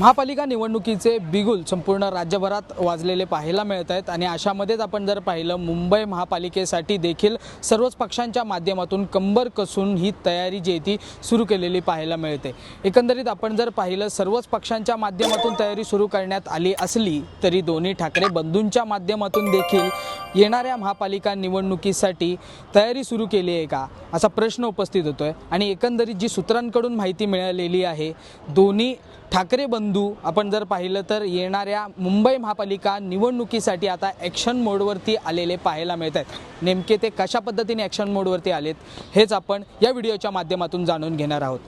महापालिका निवडणुकीचे बिगुल संपूर्ण राज्यभरात वाजलेले पाहायला मिळत आहेत आणि अशामध्येच आपण जर पाहिलं मुंबई महापालिकेसाठी देखील सर्वच पक्षांच्या माध्यमातून कंबर कसून ही तयारी जी आहे ती सुरू केलेली पाहायला मिळते. एकंदरीत आपण जर पाहिलं सर्वच पक्षांच्या माध्यमातून तयारी सुरू करण्यात आली असली तरी दोन्ही ठाकरे बंधूंच्या माध्यमातून देखील येणाऱ्या महापालिका निवडणुकीसाठी तयारी सुरू केली आहे का? असा प्रश्न उपस्थित होतोय. आणि एकंदरीत जी सूत्रांकडून माहिती मिळालेली आहे दोन्ही ठाकरे बंधू आपण जर पाहिलं तर येणाऱ्या मुंबई महापालिका निवडणुकीसाठी आता ॲक्शन मोडवरती आलेले पाहायला मिळत आहेत. नेमके ते कशा पद्धतीने ॲक्शन मोडवरती आलेत हेच आपण या व्हिडिओच्या माध्यमातून जाणून घेणार आहोत.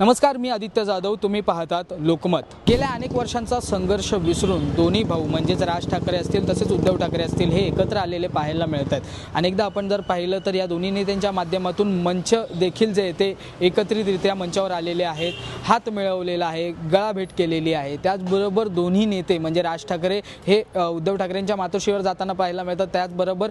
नमस्कार मी आदित्य जाधव. तुम्ही पाहतात लोकमत. गेल्या अनेक वर्षांचा संघर्ष विसरून दोन्ही भाऊ म्हणजेच राज ठाकरे असतील तसेच उद्धव ठाकरे असतील हे एकत्र आलेले पाहायला मिळत आहेत अनेकदा आपण जर पाहिलं तर या दोन्ही नेत्यांच्या माध्यमातून मंच देखील जे आहे ते एकत्रितरित्या मंचावर आलेले आहेत हात मिळवलेला आहे गळाभेट केलेली आहे. त्याचबरोबर दोन्ही नेते म्हणजे राज ठाकरे हे उद्धव ठाकरेंच्या मातोश्रीवर जाताना पाहायला मिळतात. त्याचबरोबर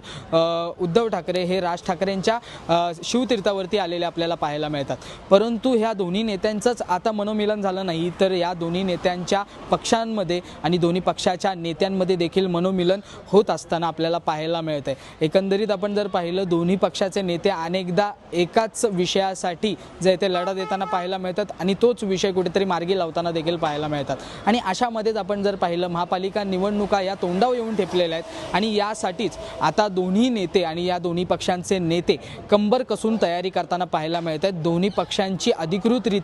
उद्धव ठाकरे हे राज ठाकरेंच्या शिवतीर्थावरती आलेले आपल्याला पाहायला मिळतात. परंतु ह्या दोन्ही नेत्यांचंच आता मनोमिलन झालं नाही तर या दोन्ही नेत्यांच्या पक्षांमध्ये आणि दोन्ही पक्षाच्या नेत्यांमध्ये देखील मनोमिलन होत असताना आपल्याला पाहायला मिळत आहे एकंदरीत आपण जर पाहिलं दोन्ही पक्षाचे नेते अनेकदा एकाच विषयासाठी जे ते लढा देताना पाहायला मिळतात आणि तोच विषय कुठेतरी मार्गी लावताना देखील पाहायला मिळतात. आणि अशामध्येच आपण जर पाहिलं महापालिका निवडणुका या तोंडावर येऊन ठेपलेल्या आहेत आणि यासाठीच आता दोन्ही नेते आणि या दोन्ही पक्षांचे नेते कंबर कसून तयारी करताना पाहायला मिळत आहेत दोन्ही पक्षांची अधिकृतरित्या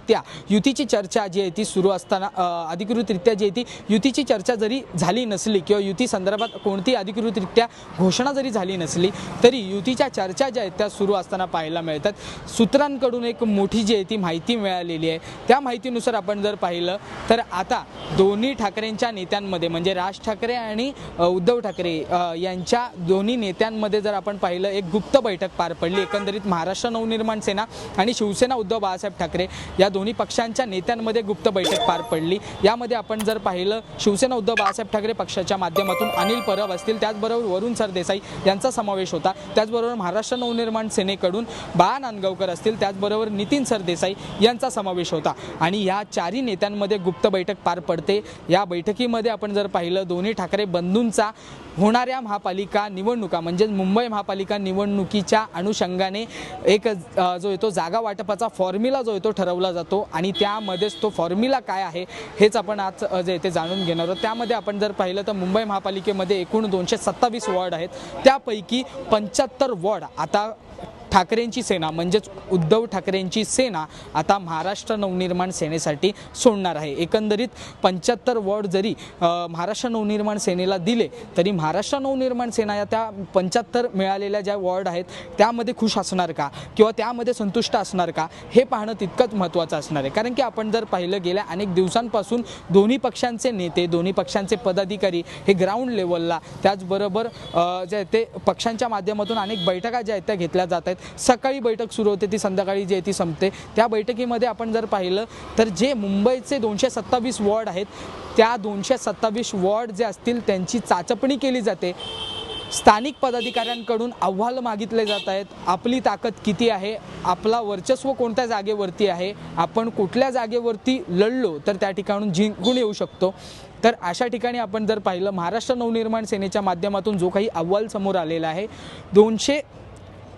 युतीची चर्चा जी आहे ती सुरू असताना अधिकृतरित्या जी आहे ती युतीची चर्चा जरी झाली नसली किंवा युती संदर्भात कोणती अधिकृतरित्या घोषणा जरी झाली नसली तरी युतीच्या चर्चा ज्या आहेत त्या सुरू असताना पाहायला मिळतात. सूत्रांकडून एक मोठी जी आहे ती माहिती मिळालेली आहे. त्या माहितीनुसार आपण जर पाहिलं तर आता दोन्ही ठाकरेंच्या नेत्यांमध्ये म्हणजे राज ठाकरे आणि उद्धव ठाकरे यांच्या दोन्ही नेत्यांमध्ये जर आपण पाहिलं एक गुप्त बैठक पार पडली. एकंदरीत महाराष्ट्र नवनिर्माण सेना आणि शिवसेना उद्धव बाळासाहेब ठाकरे या दोन्ही पक्षांच्या नेत्यांमध्ये गुप्त बैठक पार पडली. यामध्ये आपण जर पाहिलं शिवसेना उद्धव बाळासाहेब ठाकरे पक्षाच्या माध्यमातून अनिल परब असतील त्याचबरोबर वरुण सरदेसाई यांचा समावेश होता. त्याचबरोबर महाराष्ट्र नवनिर्माण सेनेकडून बाळा नांदगावकर असतील त्याचबरोबर नितीन सरदेसाई यांचा समावेश होता. आणि या चारही नेत्यांमध्ये गुप्त बैठक पार पडते. या बैठकीमध्ये आपण जर पाहिलं दोन्ही ठाकरे बंधूंचा होणाऱ्या महापालिका निवडणुका म्हणजेच मुंबई महापालिका निवडणुकीच्या अनुषंगाने एक जो आहे तो जागा वाटपाचा फॉर्म्युला जो आहे तो ठरवला जातो. जातो आणि त्यामध्येच तो फॉर्म्युला काय आहे हेच आपण आज जे ते जाणून घेणार आहोत. त्यामध्ये आपण जर पाहिलं तर मुंबई महापालिकेमध्ये एकूण दोनशे सत्तावीस वॉर्ड आहेत. त्यापैकी पंच्याहत्तर वॉर्ड आता ठाकरेंची सेना म्हणजेच उद्धव ठाकरेंची सेना आता महाराष्ट्र नवनिर्माण सेनेसाठी सोडणार आहे. एकंदरीत पंच्याहत्तर वॉर्ड जरी महाराष्ट्र नवनिर्माण सेनेला दिले तरी महाराष्ट्र नवनिर्माण सेना या त्या पंच्याहत्तर मिळालेल्या ज्या वॉर्ड आहेत त्यामध्ये खुश असणार का? किंवा त्यामध्ये संतुष्ट असणार का? हे पाहणं तितकंच महत्त्वाचं असणार आहे. कारण की आपण जर पाहिलं गेल्या अनेक दिवसांपासून दोन्ही पक्षांचे नेते दोन्ही पक्षांचे पदाधिकारी हे ग्राउंड लेवलला त्याचबरोबर जे आहे ते पक्षांच्या माध्यमातून अनेक बैठका ज्या आहेत त्या घेतल्या जात आहेत. सकाळी बैठक सुरू होते ती संध्याकाळी जी आहे ती संपते. त्या बैठकीमध्ये आपण जर पाहिलं तर जे मुंबईचे दोनशे सत्तावीस वॉर्ड आहेत त्या दोनशे सत्तावीस वॉर्ड जे असतील त्यांची चाचपणी केली जाते. स्थानिक पदाधिकाऱ्यांकडून अहवाल मागितले जात आहेत आपली ताकद किती आहे आपला वर्चस्व कोणत्या जागेवरती आहे आपण कुठल्या जागेवरती लढलो तर त्या ठिकाणून जिंकून येऊ शकतो. तर अशा ठिकाणी आपण जर पाहिलं महाराष्ट्र नवनिर्माण सेनेच्या माध्यमातून जो काही अहवाल समोर आलेला आहे दोनशे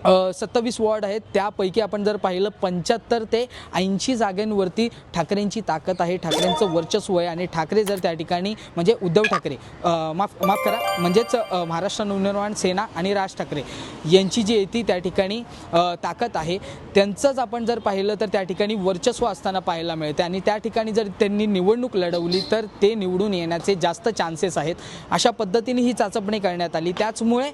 सत्तावीस वॉर्ड आहेत. त्यापैकी आपण जर पाहिलं पंच्याहत्तर ते ऐंशी जागांवरती ठाकरेंची ताकद आहे. ठाकरेंचं वर्चस्व आहे आणि ठाकरे जर त्या ठिकाणी म्हणजे उद्धव ठाकरे माफ माफ करा म्हणजेच महाराष्ट्र नवनिर्माण सेना आणि राज ठाकरे यांची जी आहे ती त्या ठिकाणी ताकद आहे. त्यांचंच आपण जर पाहिलं तर त्या ठिकाणी वर्चस्व असताना पाहायला मिळते आणि त्या ठिकाणी जर त्यांनी निवडणूक लढवली तर ते निवडून येण्याचे जास्त चान्सेस आहेत. अशा पद्धतीने ही चाचपणी करण्यात आली. त्याचमुळे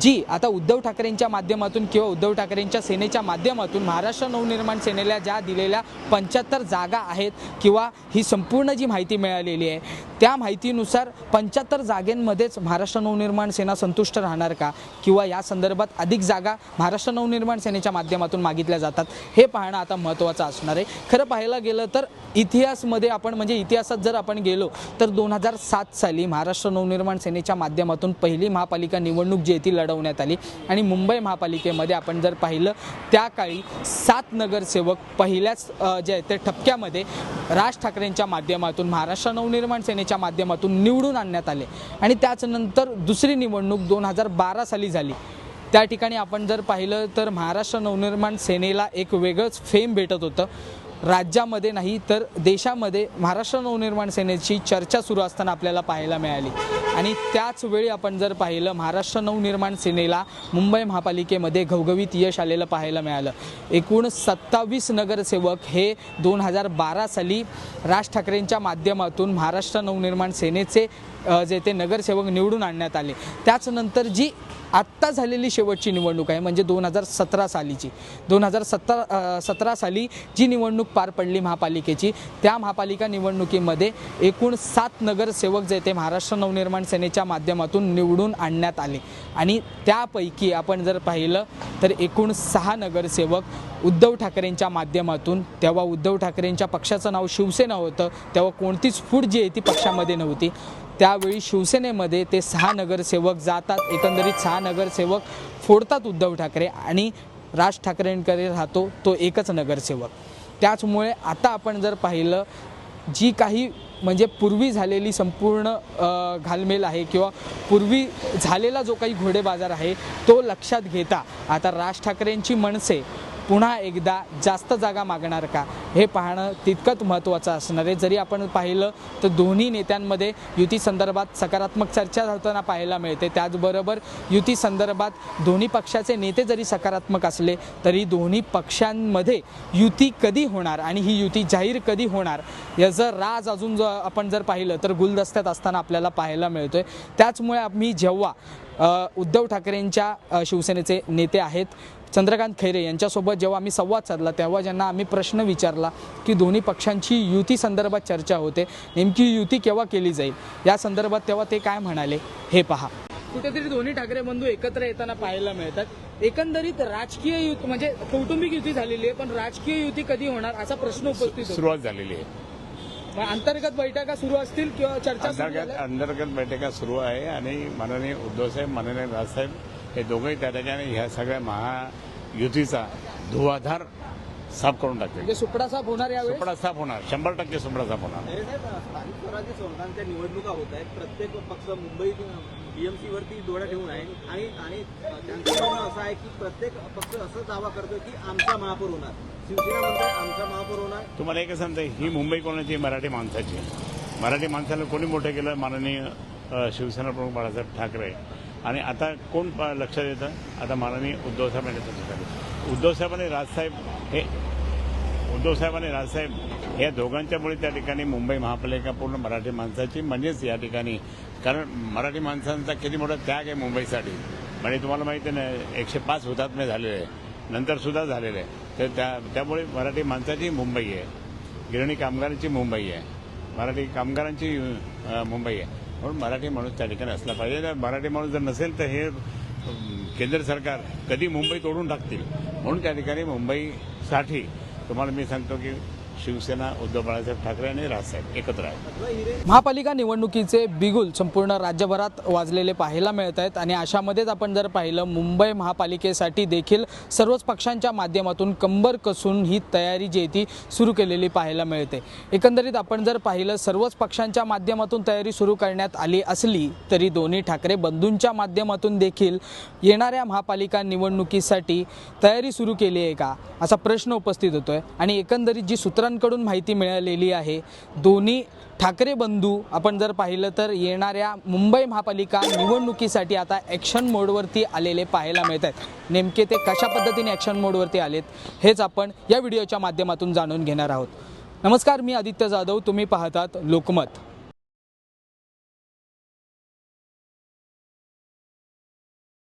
जी आता उद्धव ठाकरेंच्या माध्यमातून किंवा उद्धव ठाकरेंच्या सेनेच्या माध्यमातून महाराष्ट्र नवनिर्माण सेनेला ज्या दिलेल्या पंच्याहत्तर जागा आहेत किंवा ही संपूर्ण जी माहिती मिळालेली आहे त्या माहितीनुसार पंच्याहत्तर जागेंमध्येच महाराष्ट्र नवनिर्माण सेना संतुष्ट राहणार का? किंवा या संदर्भात अधिक जागा महाराष्ट्र नवनिर्माण सेनेच्या माध्यमातून मागितल्या जातात? हे पाहणं आता महत्त्वाचं असणार आहे. खरं पाहायला गेलं तर इतिहासमध्ये आपण म्हणजे इतिहासात जर आपण गेलो तर दोन हजार सात साली महाराष्ट्र नवनिर्माण सेनेच्या माध्यमातून पहिली महापालिका निवडणूक जी आहे ती लढवण्यात आली आणि मुंबई महापालिकेमध्ये ज्यामध्ये आपण जर पाहिलं त्या काळी सात नगरसेवक पहिल्याच जे आहे ते ठपक्यामध्ये राज ठाकरेंच्या माध्यमातून महाराष्ट्र नवनिर्माण सेनेच्या माध्यमातून निवडून आणण्यात आले. आणि त्याचनंतर दुसरी निवडणूक दोन हजार बारा साली झाली. त्या ठिकाणी आपण जर पाहिलं तर महाराष्ट्र नवनिर्माण सेनेला एक वेगळंच फेम भेटत होतं. राज्यामध्ये नाही तर देशामध्ये महाराष्ट्र नवनिर्माण सेनेची चर्चा सुरू असताना आपल्याला पाहायला मिळाली. आणि त्याच वेळी आपण जर पाहिलं महाराष्ट्र नवनिर्माण सेनेला मुंबई महापालिकेमध्ये घवघवीत यश आलेलं पाहायला मिळालं. एकूण सत्तावीस नगरसेवक हे दोन हजार बारा साली राज ठाकरेंच्या माध्यमातून महाराष्ट्र नवनिर्माण सेनेचे जे ते नगरसेवक निवडून आणण्यात आले. त्याचनंतर जी आत्ता झालेली शेवटची निवडणूक आहे म्हणजे दोन हजार सतरा सालीची. दोन हजार सतरा सतरा साली जी निवडणूक पार पडली महापालिकेची. त्या महापालिका निवडणुकीमध्ये एकूण सात नगरसेवक जे ते महाराष्ट्र नवनिर्माण सेनेच्या माध्यमातून निवडून आणण्यात आले. आणि त्यापैकी आपण जर पाहिलं तर एकूण सहा नगरसेवक उद्धव ठाकरेंच्या माध्यमातून तेव्हा उद्धव ठाकरेंच्या पक्षाचं नाव शिवसेना होतं तेव्हा कोणतीच फूट जी आहे ती पक्षामध्ये नव्हती. त्यावेळी शिवसेनेमध्ये ते सहा नगरसेवक जातात एकंदरीत सहा नगरसेवक फोडतात उद्धव ठाकरे आणि राज ठाकरेंकडे राहतो तो एकच नगरसेवक. त्याचमुळे आता आपण जर पाहिलं जी काही म्हणजे पूर्वी झालेली संपूर्ण घालमेल आहे किंवा पूर्वी झालेला जो काही घोडेबाजार आहे तो लक्षात घेता. आता राज ठाकरेंची मनसे पुन्हा एकदा जास्त जागा मागणार का? हे पाहणं तितकंच महत्त्वाचं असणार आहे. जरी आपण पाहिलं तर दोन्ही नेत्यांमध्ये युती संदर्भात सकारात्मक चर्चा होताना पाहायला मिळते. त्याचबरोबर युती संदर्भात दोन्ही पक्षाचे नेते जरी सकारात्मक असले तरी दोन्ही पक्षांमध्ये युती कधी होणार आणि ही युती जाहीर कधी होणार याचं राज अजून जर आपण जर पाहिलं तर गुलदस्त्यात असताना आपल्याला पाहायला मिळतो आहे त्याचमुळे आम्ही जेव्हा उद्धव ठाकरेंच्या शिवसेनेचे नेते आहेत चंद्रकांत खैरे यांच्यासोबत जेव्हा आम्ही संवाद साधला तेव्हा ज्यांना आम्ही प्रश्न विचारला की दोन्ही पक्षांची युती संदर्भात चर्चा होते नेमकी युती केव्हा केली जाईल? या संदर्भात तेव्हा ते काय म्हणाले हे पहा. कुठेतरी दोन्ही ठाकरे बंधू एकत्र येताना पाहायला मिळतात. एकंदरीत राजकीय युती म्हणजे कौटुंबिक युती झालेली आहे पण राजकीय युती कधी होणार असा प्रश्न उपस्थित सुरुवात झालेली आहे. अंतर्गत बैठका सुरू असतील किंवा चर्चा अंतर्गत बैठका सुरू आहे आणि माननीय उद्धवसाहेब माननीय राजसाहेब हे दोघंही त्या ठिकाणी ह्या सगळ्या महायुतीचा धुवाधार साफ करून टाकतील म्हणजे सुपडा साफ होणार सुपडा साफ होणार. शंभर टक्के सुपडा साफ होणार. स्थानिक स्वराज्य संस्थांच्या निवडणुका होत आहेत. प्रत्येक पक्ष मुंबईत बीएमसी वरती डोळा ठेवून आहे. आणि आणि त्यांचं म्हणणं असं आहे की प्रत्येक पक्ष असं दावा करतो की आमचा महापौर होणार. शिवसेना म्हणते आमचा महापौर होणार. तुम्हाला एकच सांगते ही मुंबई कोणाची मराठी माणसाची आहे. मराठी माणसाला कोणी मोठं केलं? माननीय शिवसेना प्रमुख बाळासाहेब ठाकरे. आणि आता कोण प- देतं? आता माननीय उद्धवसाहेब यांच्या ठिकाणी उद्धवसाहेब आणि राजसाहेब हे उद्धवसाहेब आणि राजसाहेब या दोघांच्यामुळे त्या ठिकाणी मुंबई महापालिका पूर्ण मराठी माणसाची म्हणजेच या ठिकाणी. कारण मराठी माणसांचा किती मोठा त्याग आहे मुंबईसाठी. म्हणजे तुम्हाला माहिती आहे ना एकशे पाच हुतात्मे झालेले आहे. नंतर सुद्धा झालेले आहे. तर त्या त्यामुळे मराठी माणसाची मुंबई आहे. गिरणी कामगारांची मुंबई आहे. मराठी कामगारांची मुंबई आहे. म्हणून मराठी माणूस त्या ठिकाणी असला पाहिजे. मराठी माणूस जर नसेल तर हे केंद्र सरकार कधी मुंबई तोडून टाकतील? म्हणून त्या ठिकाणी मुंबईसाठी तुम्हाला मी सांगतो की शिवसेना उद्धव बाळासाहेब ठाकरे आणि राजसाहेब एकत्र आहेत. महापालिका निवडणुकीचे बिगुल संपूर्ण राज्यभरात वाजलेले पाहायला मिळत आहेत आणि अशामध्येच आपण जर पाहिलं मुंबई महापालिकेसाठी देखील सर्वच पक्षांच्या माध्यमातून कंबर कसून ही तयारी जी आहे ती सुरू केलेली पाहायला मिळते. एकंदरीत आपण जर पाहिलं सर्वच पक्षांच्या माध्यमातून तयारी सुरू करण्यात आली असली तरी दोन्ही ठाकरे बंधूंच्या माध्यमातून देखील येणाऱ्या महापालिका निवडणुकीसाठी तयारी सुरू केली आहे का? असा प्रश्न उपस्थित होतोय. आणि एकंदरीत जी सूत्रांकडून माहिती मिळालेली आहे. दोन्ही ठाकरे बंधू आपण जर पाहिलं तर येणाऱ्या मुंबई महापालिका निवडणुकीसाठी आता ॲक्शन मोडवरती आलेले पाहायला मिळत आहेत. नेमके ते कशा पद्धतीने ॲक्शन मोडवरती आलेत हेच आपण या व्हिडिओच्या माध्यमातून जाणून घेणार आहोत. नमस्कार मी आदित्य जाधव तुम्ही पाहतात लोकमत.